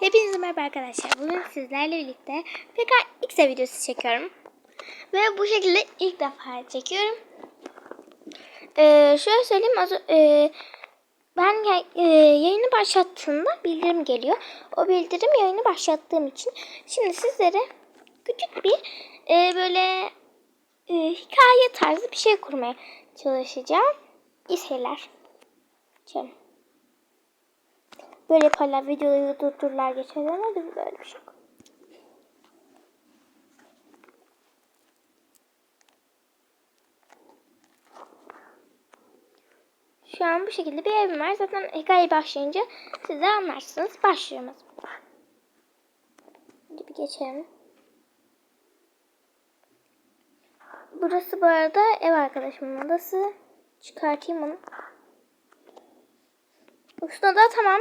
Hepinize merhaba arkadaşlar. Bugün sizlerle birlikte PKX videosu çekiyorum. Ve bu şekilde ilk defa çekiyorum. Ee, şöyle söyleyeyim. Az, e, ben e, yayını başlattığımda bildirim geliyor. O bildirim yayını başlattığım için. Şimdi sizlere küçük bir e, böyle e, hikaye tarzı bir şey kurmaya çalışacağım. İyi seyirler. Böyle yaparlar videoyu durdururlar geçerler ama böyle bir şey yok. Şu an bu şekilde bir evim var. Zaten hikaye başlayınca siz de anlarsınız. Zaman. Hadi bir geçelim. Burası bu arada ev arkadaşımın odası. Çıkartayım onu. Usta da tamam.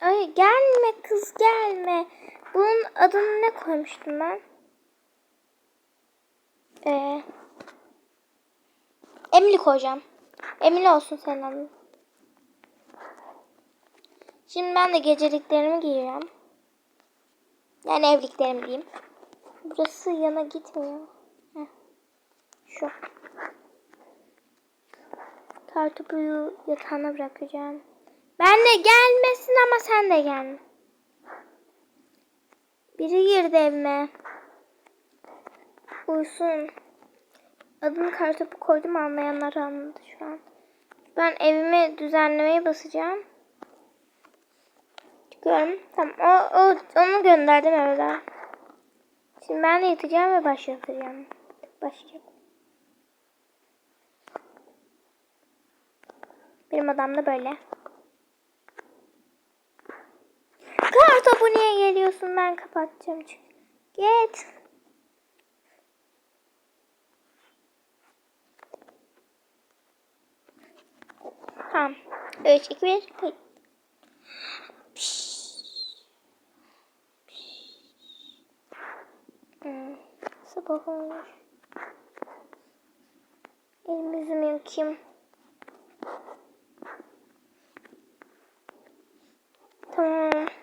Ay gelme kız gelme. Bunun adını ne koymuştum ben? Ee, Emily koyacağım. Emily olsun senin adın. Şimdi ben de geceliklerimi giyiyorum. Yani evliliklerimi giyeyim. Burası yana gitmiyor. Heh. Şu. Kartopuyu yatağına bırakacağım. Ben de gelmesin ama sen de gelme. Biri girdi evime. Uyusun. Adını kartopu koydum anlayanlar anladı şu an. Ben evimi düzenlemeye basacağım. Çıkıyorum. Tamam. O, o, onu gönderdim evden. Şimdi ben de yatacağım ve başlatacağım. Başlayacağım. Benim odam da böyle. Kar topu niye geliyorsun? Ben kapatacağım çünkü. Git. Tamam. 3, 2, 1. Kayıt. Hmm, sabah olmuş. Elimi yüzümü yıkayayım. Tamam.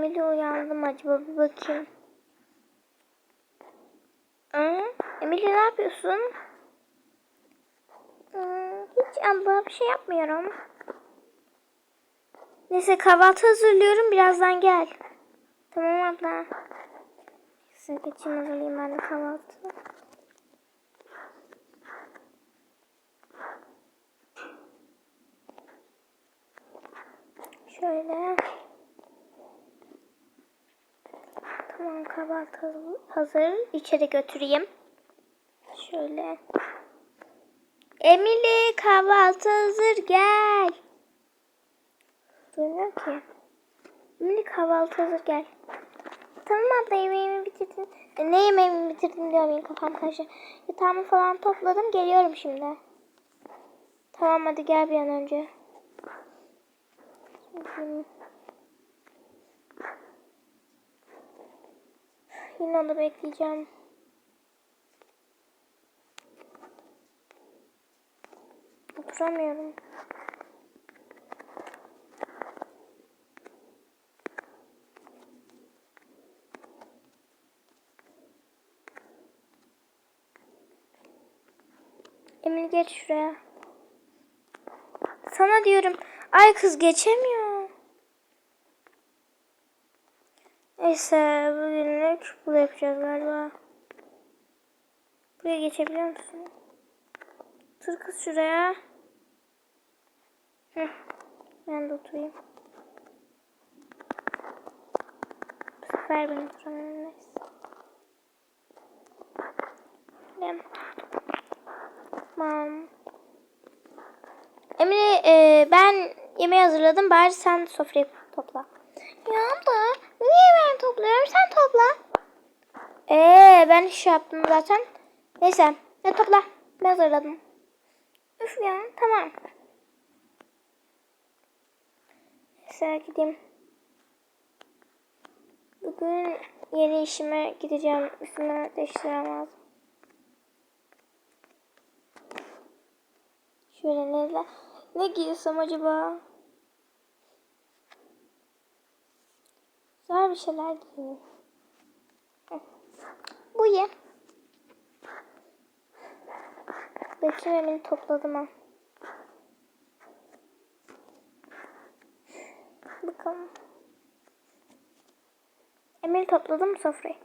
Emily uyandı mı acaba bir bakayım. Hı? Emily ne yapıyorsun? Hı, hiç abla bir şey yapmıyorum. Neyse kahvaltı hazırlıyorum birazdan gel. Tamam abla. Neyse geçeyim hazırlayayım ben de kahvaltı. Şöyle. Tamam kahvaltı hazır. İçeri götüreyim. Şöyle. Emily kahvaltı hazır gel. Duymuyor ki. Emily kahvaltı hazır gel. Tamam abla yemeğimi bitirdin. E, ne yemeğimi bitirdim diyorum benim kafam karşı. Yatağımı falan topladım geliyorum şimdi. Tamam hadi gel bir an önce. Şimdi- Yine onu bekleyeceğim. Oturamıyorum. Emil geç şuraya. Sana diyorum. Ay kız geçemiyor. Neyse bugünlük bunu yapacağız galiba. Buraya geçebiliyor musun? Otur kız şuraya. Heh. Ben de oturayım. Bu sefer ben oturamıyorum neyse. Tamam. Emine e, ben yemeği hazırladım. Bari sen sofrayı topla. Ya abla niye ben topluyorum? Sen topla. Ee ben iş yaptım zaten. Neyse ne topla. Ben hazırladım. Üf ya tamam. Neyse gideyim. Bugün yeni işime gideceğim. Üstümü değiştirmem lazım. Şöyle ne, ne giysem acaba? Güzel bir şeyler giyin. Hı. Bu ye. Bakayım Emin'i topladım ha. Bakalım. Emil topladım mı sofrayı?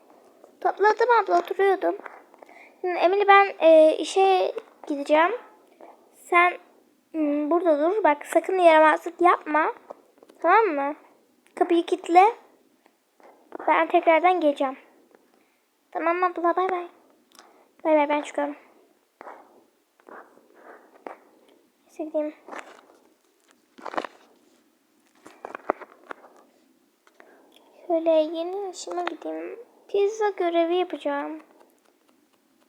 Topladım abla oturuyordum. Şimdi Emil ben e, işe gideceğim. Sen hmm, burada dur. Bak sakın yaramazlık yapma. Tamam mı? Kapıyı kilitle. Ben tekrardan geleceğim. Tamam abla bay bay. Bay bay ben çıkıyorum. Neyse gideyim. Şöyle yeni işime gideyim. Pizza görevi yapacağım.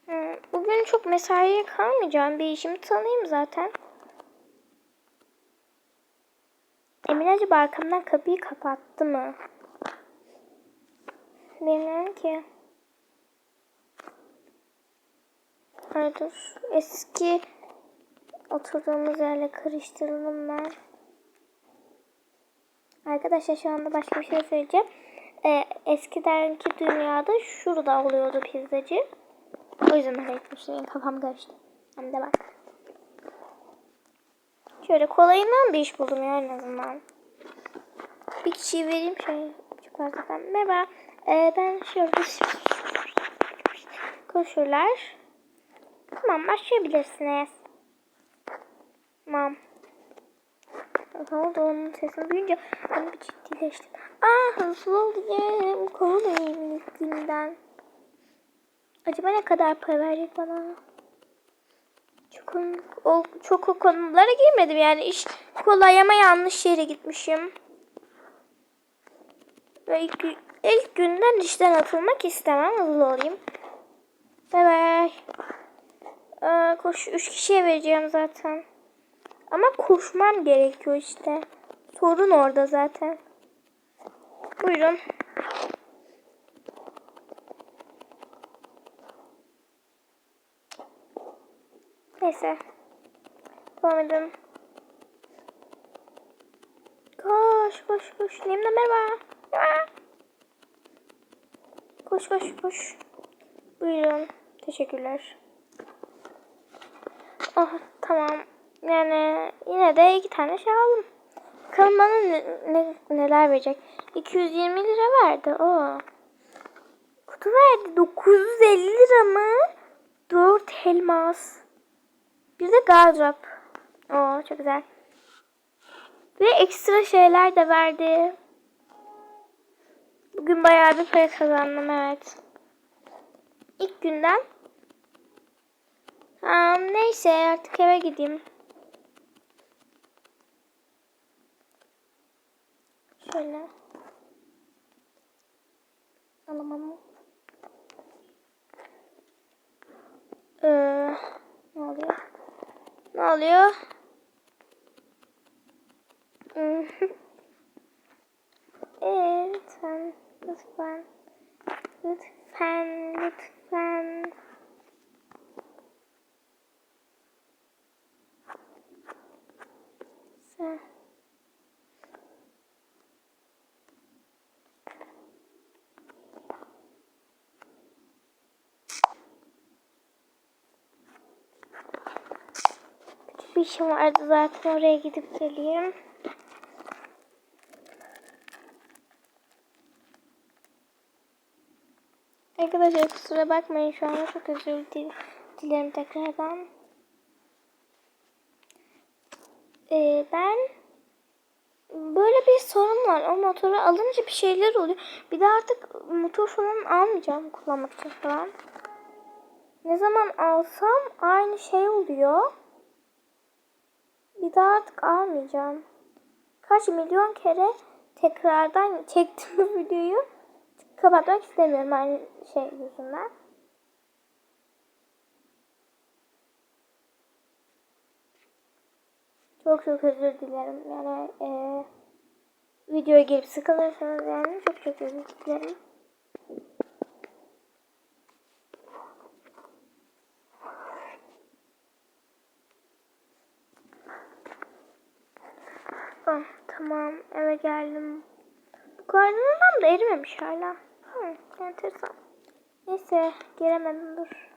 Hı, Bugün çok mesaiye kalmayacağım. Bir işimi tanıyayım zaten. Emin acaba arkamdan kapıyı kapattı mı? Bilmiyorum ki. Ay dur. Eski oturduğumuz yerle karıştıralım ben. Arkadaşlar şu anda başka bir şey söyleyeceğim. Ee, eskidenki dünyada şurada oluyordu pizzacı. O yüzden öyle etmiştim. Kafam karıştı. Hem de bak. Şöyle kolayından bir iş buldum ya en azından. Bir kişiyi vereyim şöyle. Çikolata'dan. Merhaba. Ee, ben şöyle koşurlar. Tamam başlayabilirsiniz. Tamam. Ne oldu onun sesini duyunca ben bir ciddileştim. Aa hızlı olacağım. Kovalayayım ilk günden. Acaba ne kadar para verecek bana? Çok, o, çok o konulara girmedim yani iş kolay ama yanlış yere gitmişim. Ve ilk günden işten atılmak istemem. Hızlı olayım. Bay bay. Koş, üç kişiye vereceğim zaten. Ama koşmam gerekiyor işte. Sorun orada zaten. Buyurun. Neyse. Devam edelim. Koş koş koş. Nemle merhaba. Merhaba. Koş koş koş. Buyurun. Teşekkürler. Oh tamam. Yani yine de iki tane şey aldım. Bakalım bana ne, ne, neler verecek. 220 lira verdi. o. Kutu verdi. 950 lira mı? 4 elmas. Bir de gardırop. Oo çok güzel. Ve ekstra şeyler de verdi. Bugün bayağı bir para kazandım evet. İlk günden. Ha, neyse artık eve gideyim. Şöyle. Alamam. Ee, ne oluyor? Ne oluyor? Ee, lütfen, lütfen, lütfen, lütfen. Sen. Bir işim vardı zaten oraya gidip geleyim. Arkadaşlar kusura bakmayın şu anda çok özür dil- dilerim tekrardan. Ee, ben böyle bir sorun var. O motoru alınca bir şeyler oluyor. Bir de artık motor falan almayacağım kullanmak için falan. Ne zaman alsam aynı şey oluyor. Bir daha artık almayacağım. Kaç milyon kere tekrardan çektim bu videoyu. Kapatmak istemiyorum aynı şey yüzünden. Çok çok özür dilerim. Yani e, videoya gelip sıkılırsanız yani çok çok özür dilerim. Ah, tamam eve geldim. Karnından da erimemiş hala. Hı, enteresan. Neyse giremedim dur.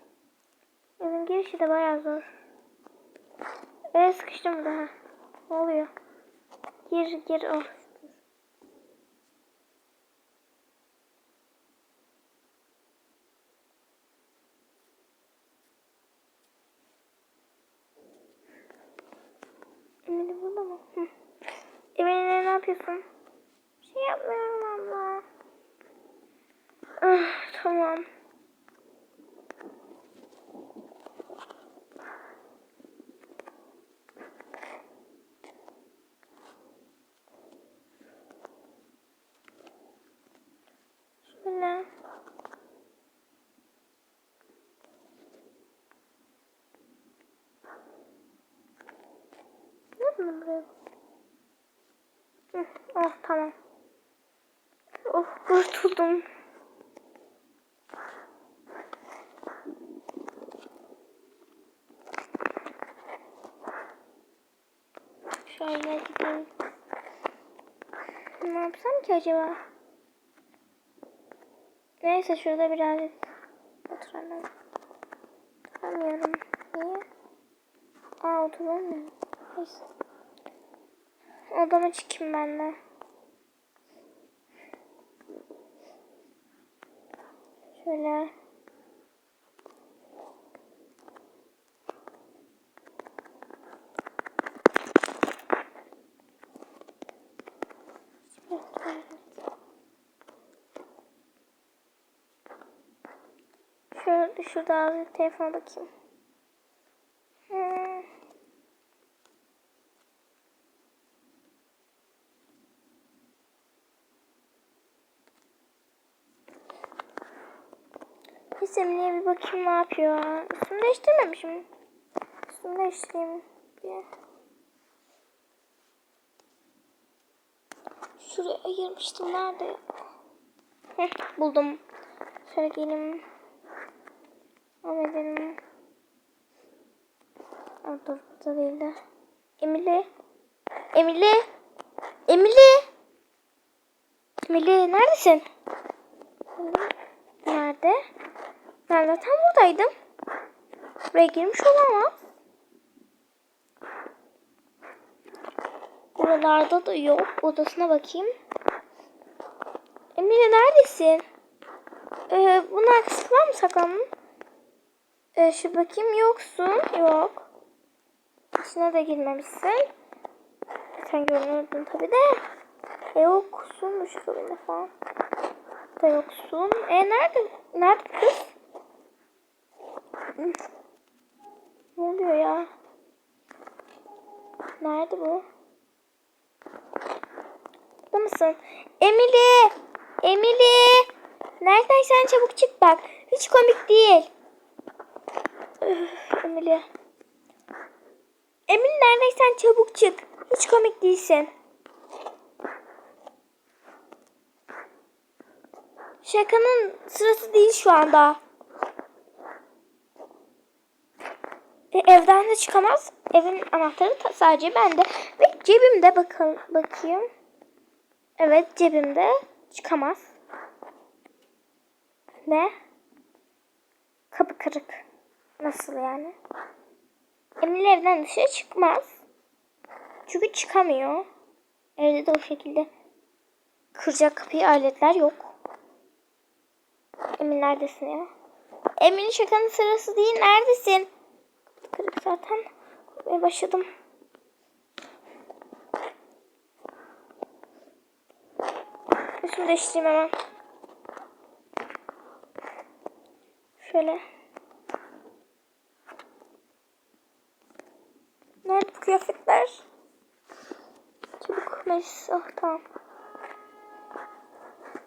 Evin girişi de bayağı zor. Evet sıkıştım daha. Ne oluyor? Gir gir oh. Emine burada mı? Emine ne yapıyorsun? Bir şey yapmıyorum abla. Ah, tamam. Şöyle. Ne buraya? Hı, oh tamam. Oh kurtuldum. Şöyle gideyim. Ne yapsam ki acaba? Neyse şurada birazcık oturalım. Oturamıyorum. Niye? Aa oturamıyorum. Neyse. Odama çıkayım ben de. Şöyle. Şöyle şurada azıcık telefona bakayım. Hmm. Bir bakayım ne yapıyor. Üstümü değiştirmemişim. Üstümü değiştireyim. Bir. Şuraya ayırmıştım. Nerede? Heh, buldum. Şöyle gelin. Devam edelim. Aa, dur burada değil de. Emily. Emily. Emily. Emily neredesin? Nerede? Ben zaten buradaydım. Buraya girmiş olamaz. Buralarda da yok. Odasına bakayım. Emine neredesin? Ee, bunun arkası var mı saklanın? Ee, şu bakayım yoksun. Yok. İçine de girmemişsin. Sen görünürdün tabi de. E yoksun. Şu kabinde falan. Da yoksun. E nerede? Nerede kız? Ne oluyor ya? Nerede bu? Burada mısın? Emily! Emily! Nereden sen çabuk çık bak. Hiç komik değil. Üf, Emily. Emily neredeysen çabuk çık. Hiç komik değilsin. Şakanın sırası değil şu anda. E, evden de çıkamaz. Evin anahtarı ta- sadece bende. Ve cebimde bakalım bakayım. Evet cebimde çıkamaz. Ne? Kapı kırık. Nasıl yani? Emil evden dışarı çıkmaz. Çünkü çıkamıyor. Evde de o şekilde kıracak kapıyı aletler yok. Emin neredesin ya? Emin şakanın sırası değil. Neredesin? Kırık zaten. Ve başladım. Üstümü değiştireyim hemen. Şöyle. Nerede bu kıyafetler? Çabuk Melis. Ah tamam.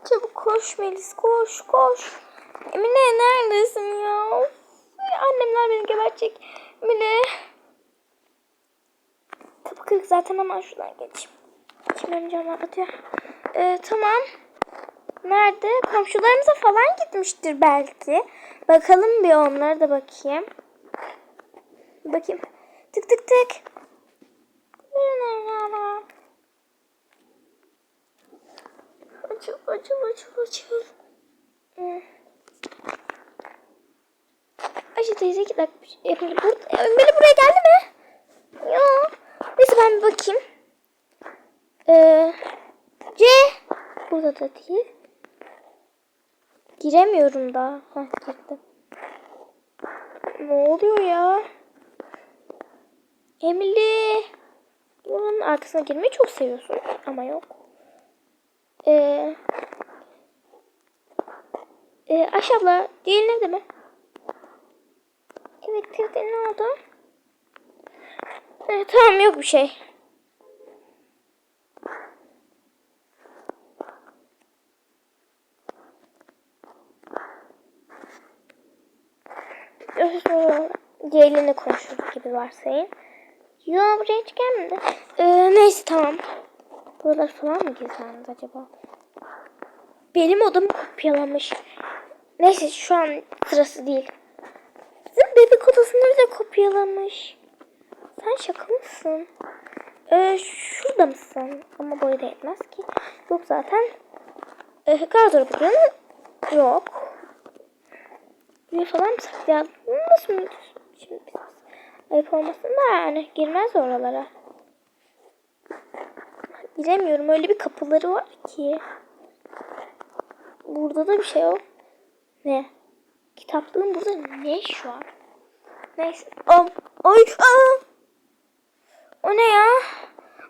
Çabuk koş Melis koş koş. Emine neredesin ya? Annemler beni gebertecek. Emine. Kapı kırık zaten hemen şuradan geçeyim. Şimdi canım atıyor. Ee, tamam. Nerede? Komşularımıza falan gitmiştir belki. Bakalım bir onlara da bakayım. Bakayım. Tık tık tık. açıl açıl açıl. Hmm. Ayşe teyze iki dakika. Emre, bur Emre buraya geldi mi? Ya. Neyse ben bir bakayım. Ee, C. Burada da değil. Giremiyorum daha. Hah girdim. Ne oluyor ya? Emily. Buranın arkasına girmeyi çok seviyorsun ama yok. Ee, e, abla değil nerede mi? Evet teyze ne oldu? Ee, tamam yok bir şey. Ceylin'le konuşuyoruz gibi varsayın. Yo buraya hiç gelmedi. Ee, neyse tamam. Buralar falan mı gizlendi acaba? Benim odam kopyalamış. Neyse şu an sırası değil. Bizim bebek odasını bile kopyalamış. Sen şaka mısın? Ee, şurada mısın? Ama boyu da yetmez ki. Yok zaten. Ee, gardırobu buranın yok. Bir falan mı saklayalım? Nasıl mı? Şimdi biz ayıp olmasın da yani girmez oralara. Bilemiyorum öyle bir kapıları var ki. Burada da bir şey yok. Ne? Kitaplığın burada ne iş var? Neyse. Am, ay, aa! O ne ya?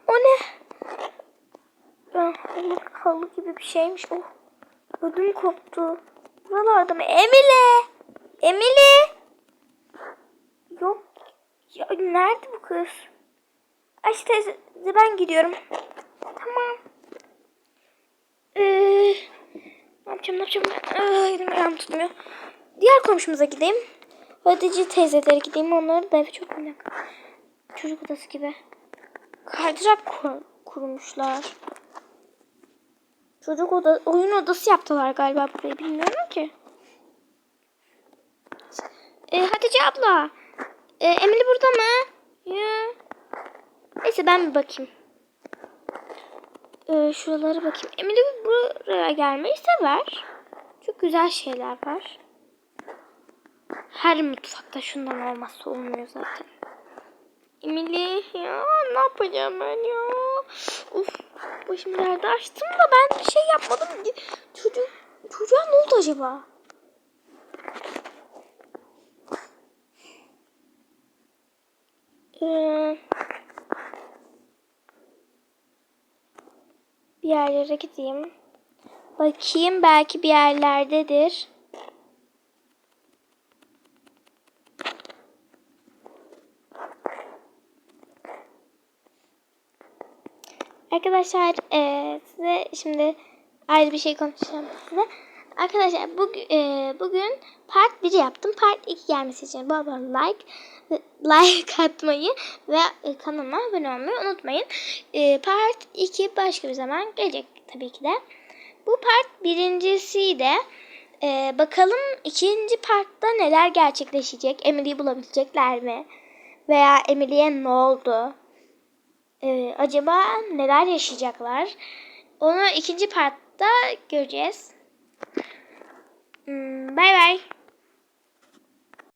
O ne? Ya, halı, gibi bir şeymiş. Oh. Ödüm koptu. Buralarda mı? Emile! Emily! Yok. Ya nerede bu kız? Ayşe teyze ben gidiyorum. Tamam. Ee, ne yapacağım ne yapacağım? Ay, elim ayağım tutmuyor. Diğer komşumuza gideyim. Hadici teyzelere gideyim. Onları da evi çok merak. Çocuk odası gibi. Kaydırak kur kurmuşlar. Çocuk oda oyun odası yaptılar galiba burayı bilmiyorum ki. E, Hatice abla. E, Emily burada mı? Ya. Neyse ben bir bakayım. E, şuralara bakayım. Emily buraya gelmeyi sever. Çok güzel şeyler var. Her mutfakta şundan olmazsa olmuyor zaten. Emily ya ne yapacağım ben ya? Uf başım derde açtım da ben bir şey yapmadım. Çocuk, çocuğa ne oldu acaba? Ee, bir yerlere gideyim. Bakayım belki bir yerlerdedir. Arkadaşlar eee, size şimdi ayrı bir şey konuşacağım size. Arkadaşlar bugün, bugün part 1 yaptım. Part 2 gelmesi için bol bol like like atmayı ve e, kanalıma abone olmayı unutmayın. E, part 2 başka bir zaman gelecek tabii ki de. Bu part birincisiydi. E, bakalım ikinci partta neler gerçekleşecek? Emily'yi bulabilecekler mi? Veya Emily'ye ne oldu? Ee, acaba neler yaşayacaklar? Onu ikinci partta göreceğiz. Hmm, Bay bay.